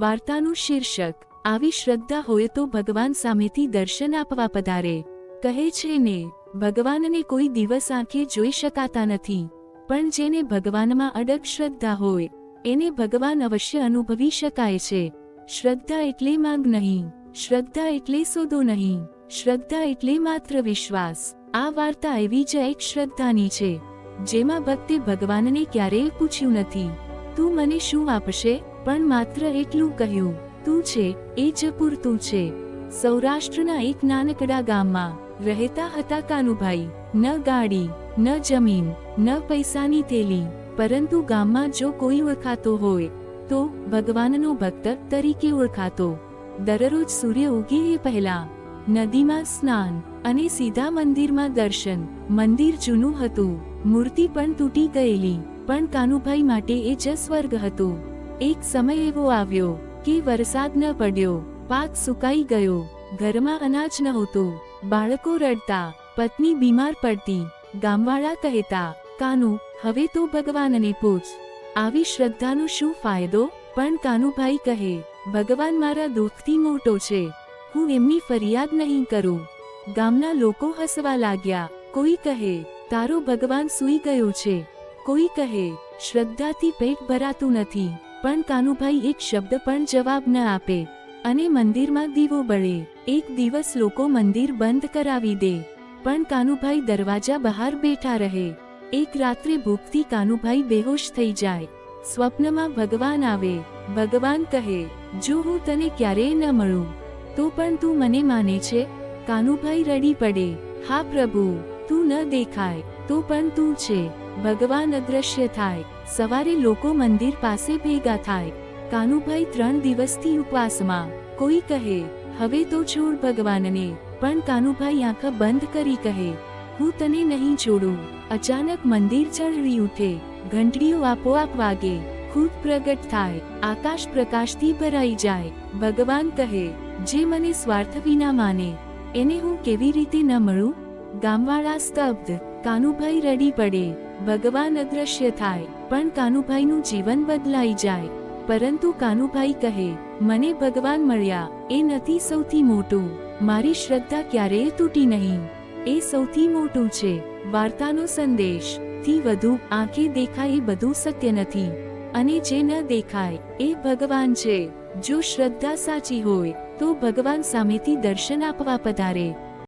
વાર્તાનું શીર્ષક, આવી શ્રદ્ધા હોય તો ભગવાન સામેથી દર્શન આપવા પધારે. કહે છે ને, ભગવાનને કોઈ દિવસ આંખે જોઈ શકાતા નથી, પણ જેને ભગવાનમાં અડગ શ્રદ્ધા હોય, એને ભગવાન અવશ્ય અનુભવી શકાય છે. શ્રદ્ધા એટલે માંગ નહીં, શ્રદ્ધા એટલે સોદો નહીં, શ્રદ્ધા એટલે માત્ર વિશ્વાસ. આ વાર્તા એવી જ એક શ્રદ્ધાની છે, જેમાં ભક્તે ભગવાનને ક્યારેય પૂછ્યું નથી, તું મને શું આપશે? પણ માત્ર એટલું કહ્યું, તું છે, એ જ પૂરતું છે. સૌરાષ્ટ્રના એક નાનકડા ગામમાં રહેતા હતા કાનુભાઈ. ન ગાડી, ન જમીન, ન પૈસાની થેલી, પરંતુ ગામમાં જો કોઈ ઓળખાતો હોય, તો ભગવાનનો ભક્ત તરીકે ઓળખાતો. દરરોજ સૂર્ય ઉગે એ પહેલા નદીમાં સ્નાન અને સીધા મંદિરમાં દર્શન. મંદિર જૂનું હતું. મૂર્તિ પણ તૂટી ગયેલી, પણ કાનુભાઈ માટે એ જ સ્વર્ગ હતું. એક સમય એવો આવ્યો કે વરસાદ ન પડ્યો, પાક સુકાઈ ગયો, ઘરમાં અનાજ નહોતું બાળકો રડતા, પત્ની બીમાર પડતી, ગામવાળા કહેતા, કાનુ, હવે તો ભગવાનને પૂછ. આવી શ્રદ્ધાનો શું ફાયદો? પણ કાનુભાઈ કહે, ભગવાન મારા દુઃખથી મોટો છે. હું એમની ફરિયાદ નહીં કરું. ગામના લોકો હસવા લાગ્યા. કોઈ કહે, તારો ભગવાન સૂઈ ગયો છે. કોઈ કહે, શ્રદ્ધાથી પેટ ભરાતું નથી. પણ કાનુભાઈ એક શબ્દ પણ જવાબ ન આપે. અને મંદિરમાં દીવો બળે. એક દિવસ લોકો મંદિર બંધ કરાવી દે. પણ કાનુભાઈ દરવાજા બહાર બેઠા રહે. એક રાત્રે ભૂખથી કાનુભાઈ બેહોશ થઈ જાય. સ્વપ્નમાં ભગવાન આવે. ભગવાન કહે, જો હું તને ક્યારેય ન મળું, તો પણ તું મને માને છે? કાનુભાઈ રડી પડે. હા પ્રભુ, તું ન દેખાય, તો પણ તું છે. ભગવાન અદ્રશ્ય થાય. સવારે લોકો મંદિર પાસે ભેગા થાય. કાનુભાઈ ત્રણ દિવસથી ઉપવાસમાં. કોઈ કહે, હવે તો છોડ ભગવાનને. પણ કાનુભાઈ આંખ બંધ કરી કહે, હું તને નહીં છોડું. અચાનક મંદિર ચળવી ઉઠે. ઘંટડીઓ આપોઆપ વાગે. ખુદ પ્રગટ થાય. આકાશ પ્રકાશથી ભરાઈ જાય. ભગવાન કહે, જે મને સ્વાર્થ વિના માને, એને હું કેવી રીતે ન મળું? ગામવાળા સ્તબ્ધ કાનુભાઈ રડી પડે. ભગવાન અદ્રશ્ય થાય, પણ કાનુભાઈનું જીવન બદલાઈ જાય. પરંતુ કાનુભાઈ કહે, મને ભગવાન મળ્યા, એ નથી સૌથી મોટું. મારી શ્રદ્ધા ક્યારેય તૂટી નહીં. એ સૌથી મોટું છે. વાર્તાનો સંદેશ. થી વધુ આંખે દેખાય એ બધું સત્ય નથી. અને જે ન દેખાય, એ ભગવાન છે. જો શ્રદ્ધા સાચી હોય, તો ભગવાન સામેથી દર્શન આપવા પધારે.